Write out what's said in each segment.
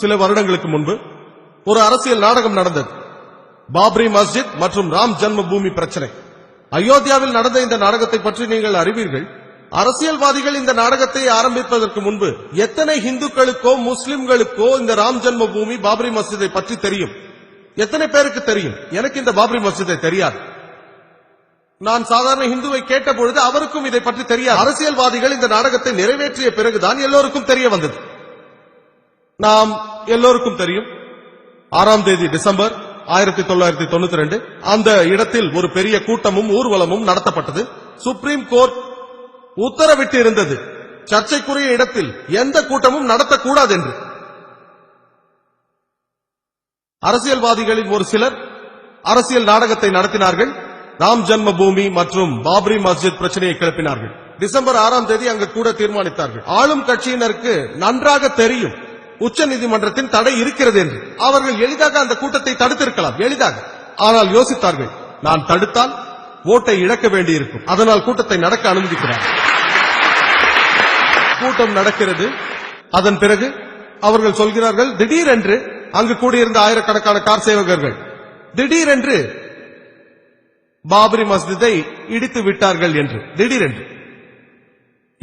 சில வருடங்களுக்கு முன்பு ஒரு அரசியல் நாடகம் நடந்தது. பாப்ரி மஸ்ஜித் மற்றும் ராம் ஜன்ம பூமி பிரச்சனை. அயோத்தியாவில் நடந்த இந்த நாடகத்தை பற்றி நீங்கள் அறிவீர்கள். அரசியல்வாதிகள் இந்த நாடகத்தை ஆரம்பிப்பதற்கு முன்பு எத்தனை இந்துக்களுக்கோ முஸ்லிம்களுக்கோ இந்த ராம் ஜன்ம பூமி பாப்ரி மஸ்ஜிதை பற்றி தெரியும்? எத்தனை பேருக்கு தெரியும்? எனக்கு இந்த பாப்ரி மஸ்ஜிதை தெரியாது. நான் சாதாரண இந்துவை கேட்ட பொழுது அவருக்கும் இதை பற்றி தெரியாது. அரசியல்வாதிகள் இந்த நாடகத்தை நிறைவேற்றிய பிறகுதான் எல்லோருக்கும் தெரிய வந்தது. நாம் எல்லோருக்கும் தெரியும் ஆறாம் தேதி டிசம்பர் ஆயிரத்தி தொள்ளாயிரத்தி தொண்ணூத்தி ரெண்டு அந்த இடத்தில் ஒரு பெரிய கூட்டமும் ஊர்வலமும் நடத்தப்பட்டது. சுப்ரீம் கோர்ட் உத்தரவிட்டு இருந்தது சர்ச்சைக்குரிய இடத்தில் எந்த கூட்டமும் நடத்தக்கூடாது என்று அரசியல்வாதிகளில் ஒரு சிலர் அரசியல் நாடகத்தை நடத்தினார்கள். ராம் ஜன்ம பூமி மற்றும் பாப்ரி மஸ்ஜித் பிரச்சனையை கிளப்பினார்கள். டிசம்பர் ஆறாம் தேதி அங்கு கூட தீர்மானித்தார்கள். ஆளும் கட்சியினருக்கு நன்றாக தெரியும் உச்ச நீதிமன்றத்தின் தடை இருக்கிறது என்று. அவர்கள் எளிதாக அந்த கூட்டத்தை தடுத்திருக்கலாம். எளிதாக. ஆனால் யோசித்தார்கள் நான் தடுத்தால் ஓட்டை இழக்க வேண்டியிருக்கும். அதனால் கூட்டத்தை நடக்க அனுமதிக்கிறார். கூட்டம் நடக்கிறது. அதன் பிறகு அவர்கள் சொல்கிறார்கள் திடீரென்று அங்கு கூடியிருந்த ஆயிரக்கணக்கான கார் சேவகர்கள் திடீரென்று பாபரி மஸ்ஜிதை இடித்து விட்டார்கள் என்று. திடீரென்று.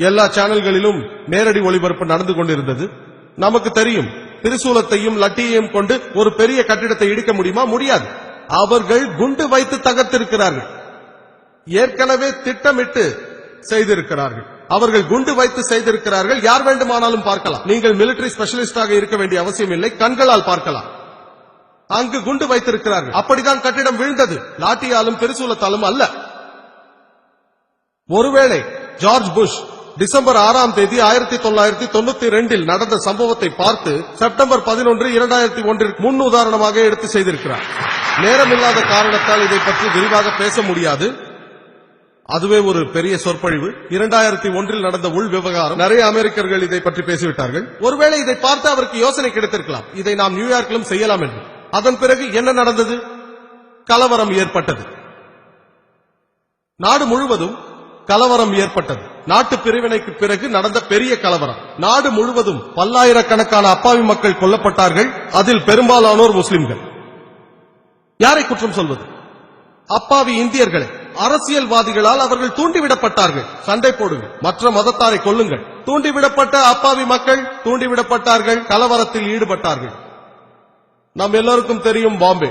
எல்லா சேனல்களிலும் நேரடி ஒளிபரப்பு நடந்து கொண்டிருந்தது. நமக்கு தெரியும். திரிசூலத்தையும் லட்டியையும் கொண்டு ஒரு பெரிய கட்டிடத்தை இடிக்க முடியுமா? முடியாது. அவர்கள் குண்டு வைத்து தகர்த்திருக்கிறார்கள். ஏற்கனவே திட்டமிட்டு செய்திருக்கிறார்கள். அவர்கள் குண்டு வைத்து செய்திருக்கிறார்கள். யார் வேண்டுமானாலும் பார்க்கலாம். நீங்கள் மிலிட்டரி ஸ்பெஷலிஸ்டாக இருக்க வேண்டிய அவசியம் இல்லை. கண்களால் பார்க்கலாம். அங்கு குண்டு வைத்திருக்கிறார்கள். அப்படிதான் கட்டிடம் விழுந்தது. லாட்டியாலும் பெருசூலத்தாலும் அல்ல. ஒருவேளை ஜார்ஜ் புஷ் டிசம்பர் ஆறாம் தேதி ஆயிரத்தி தொள்ளாயிரத்தி தொண்ணூத்தி ரெண்டில் நடந்த சம்பவத்தை பார்த்து செப்டம்பர் பதினொன்று இரண்டாயிரத்தி ஒன்றிற்கு முன் உதாரணமாக எடுத்து செய்திருக்கிறார். நேரமில்லாத காரணத்தால் இதை பற்றி விரிவாக பேச முடியாது. அதுவே ஒரு பெரிய சொற்பொழிவு. இரண்டாயிரத்தி ஒன்றில் நடந்த உள் விவகாரம். நிறைய அமெரிக்கர்கள் இதை பற்றி பேசிவிட்டார்கள். ஒருவேளை இதை பார்த்து அவருக்கு யோசனை கிடைத்திருக்கலாம். இதை நாம் நியூயார்க்கிலும் செய்யலாம் என்று. அதன் பிறகு என்ன நடந்தது? கலவரம் ஏற்பட்டது. நாடு முழுவதும் கலவரம் ஏற்பட்டது. நாட்டு பிரிவினைக்கு பிறகு நடந்த பெரிய கலவரம். நாடு முழுவதும் பல்லாயிரக்கணக்கான அப்பாவி மக்கள் கொல்லப்பட்டார்கள். அதில் பெரும்பாலானோர் முஸ்லிம்கள். யாரை குற்றம் சொல்வது? அப்பாவி இந்தியர்களை. அரசியல்வாதிகளால் அவர்கள் தூண்டிவிடப்பட்டார்கள். சண்டை போடுங்கள். மற்ற மதத்தாரை கொல்லுங்கள். தூண்டிவிடப்பட்ட அப்பாவி மக்கள் தூண்டிவிடப்பட்டார்கள். கலவரத்தில் ஈடுபட்டார்கள். நம் எல்லோருக்கும் தெரியும் பாம்பே.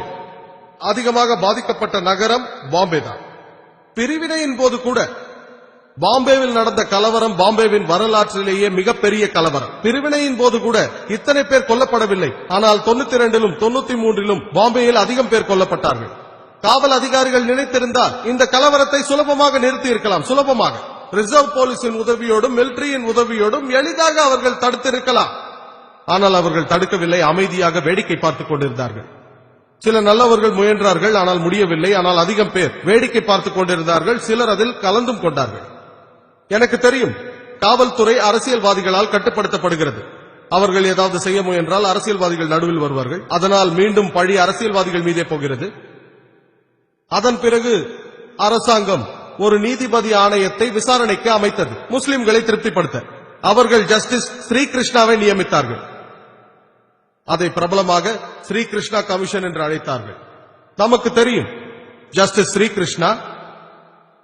அதிகமாக பாதிக்கப்பட்ட நகரம் பாம்பே தான் பிரிவினையின் போது கூட பாம்பேவில் நடந்த கலவரம் பாம்பேவின் வரலாற்றிலேயே மிகப்பெரிய கலவரம். பிரிவினையின் போது கூட இத்தனை பேர் கொல்லப்படவில்லை. ஆனால் தொண்ணூத்தி இரண்டிலும் தொண்ணூத்தி மூன்றிலும் பாம்பேயில் அதிகம் பேர் கொல்லப்பட்டார்கள். காவல் அதிகாரிகள் நினைத்திருந்தால் இந்த கலவரத்தை சுலபமாக நிறுத்தி இருக்கலாம் சுலபமாக. ரிசர்வ் போலீசின் உதவியோடும் மிலிட்டரியின் உதவியோடும் எளிதாக அவர்கள் தடுத்திருக்கலாம். ஆனால் அவர்கள் தடுக்கவில்லை. அமைதியாக வேடிக்கை பார்த்துக் கொண்டிருந்தார்கள். சில நல்லவர்கள் முயன்றார்கள். ஆனால் முடியவில்லை. ஆனால் அதிகம் பேர் வேடிக்கை பார்த்துக் கொண்டிருந்தார்கள். சிலர் அதில் கலந்தும் கொண்டார்கள். எனக்கு தெரியும் காவல்துறை அரசியல்வாதிகளால் கட்டுப்படுத்தப்படுகிறது. அவர்கள் ஏதாவது செய்ய முயன்றால் அரசியல்வாதிகள் நடுவில் வருவார்கள். அதனால் மீண்டும் பழி அரசியல்வாதிகள் மீதே போகிறது. அதன் பிறகு அரசாங்கம் ஒரு நீதிபதி ஆணையத்தை விசாரணைக்கு அமைத்தது. முஸ்லிம்களை திருப்திப்படுத்த. அவர்கள் ஜஸ்டிஸ் ஸ்ரீகிருஷ்ணாவை நியமித்தார்கள். அதை பிரபலமாக ஸ்ரீகிருஷ்ணா கமிஷன் என்று அழைத்தார்கள். நமக்கு தெரியும் ஜஸ்டிஸ் ஸ்ரீகிருஷ்ணா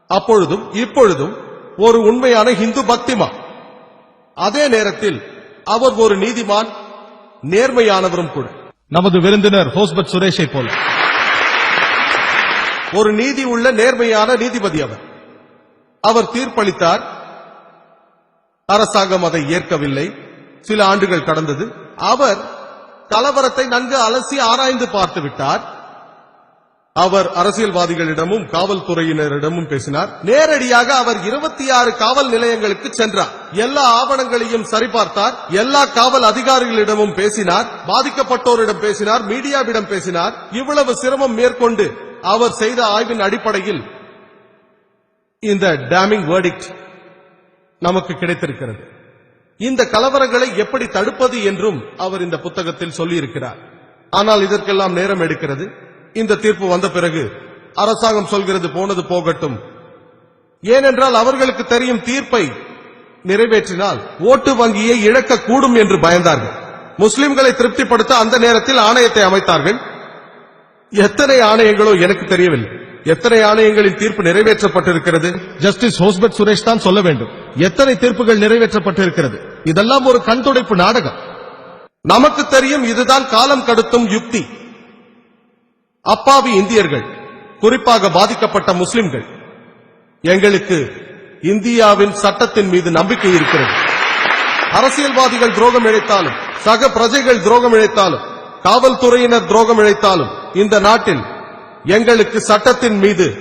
அப்பொழுதும் இப்பொழுதும் ஒரு உண்மையான இந்து பக்திமா. அதே நேரத்தில் அவர் ஒரு நீதிமான் நேர்மையானவரும் கூட. நமது விருந்தினர் ஹோஸ்பத் சுரேஷை போல. ஒரு நீதி உள்ள நேர்மையான நீதிபதி அவர். அவர் தீர்ப்பளித்தார். அரசாங்கம் அதை ஏற்கவில்லை. சில ஆண்டுகள் கடந்தது. அவர் கலவரத்தை நன்கு அலசி ஆராய்ந்து பார்த்து விட்டார். அவர் அரசியல்வாதிகளிடமும் காவல்துறையினரிடமும் பேசினார். நேரடியாக அவர் இருபத்தி ஆறு காவல் நிலையங்களுக்கு சென்றார். எல்லா ஆவணங்களையும் சரிபார்த்தார். எல்லா காவல் அதிகாரிகளிடமும் பேசினார். பாதிக்கப்பட்டோரிடம் பேசினார். மீடியாவிடம் பேசினார். இவ்வளவு சிரமம் மேற்கொண்டு அவர் செய்த ஆய்வின் அடிப்படையில் இந்த டேமிங் வேர்டிக்ட் நமக்கு கிடைத்திருக்கிறது. இந்த கலவரங்களை எப்படி தடுப்பது என்றும் அவர் இந்த புத்தகத்தில் சொல்லியிருக்கிறார். ஆனால் இதற்கெல்லாம் நேரம் எடுக்கிறது. இந்த தீர்ப்பு வந்த பிறகு அரசாங்கம் சொல்கிறது போனது போகட்டும். ஏனென்றால் அவர்களுக்கு தெரியும் தீர்ப்பை நிறைவேற்றினால் ஓட்டு வங்கியை இழக்கக்கூடும் என்று பயந்தார்கள். முஸ்லிம்களை திருப்திப்படுத்த அந்த நேரத்தில் ஆணையத்தை அமைத்தார்கள். எத்தனை ஆணையங்களோ எனக்கு தெரியவில்லை. எத்தனை ஆணையங்களின் தீர்ப்பு நிறைவேற்றப்பட்டிருக்கிறது? ஜஸ்டிஸ் ஹோஸ்பட் சுரேஷ் தான் சொல்ல வேண்டும். எத்தனை தீர்ப்புகள் நிறைவேற்றப்பட்டிருக்கிறது? இதெல்லாம் ஒரு கண் துடைப்பு நாடகம். நமக்கு தெரியும் இதுதான் காலம் கடத்தும் யுக்தி. அப்பாவி இந்தியர்கள் குறிப்பாக பாதிக்கப்பட்ட முஸ்லிம்கள் எங்களுக்கு இந்தியாவின் சட்டத்தின் மீது நம்பிக்கை இருக்கிறது. அரசியல்வாதிகள் துரோகம் இழைத்தாலும் சக பிரஜைகள் துரோகம் இழைத்தாலும் காவல்துறையினர் துரோகம் இழைத்தாலும் இந்த நாட்டில் எங்களுக்கு சட்டத்தின் மீது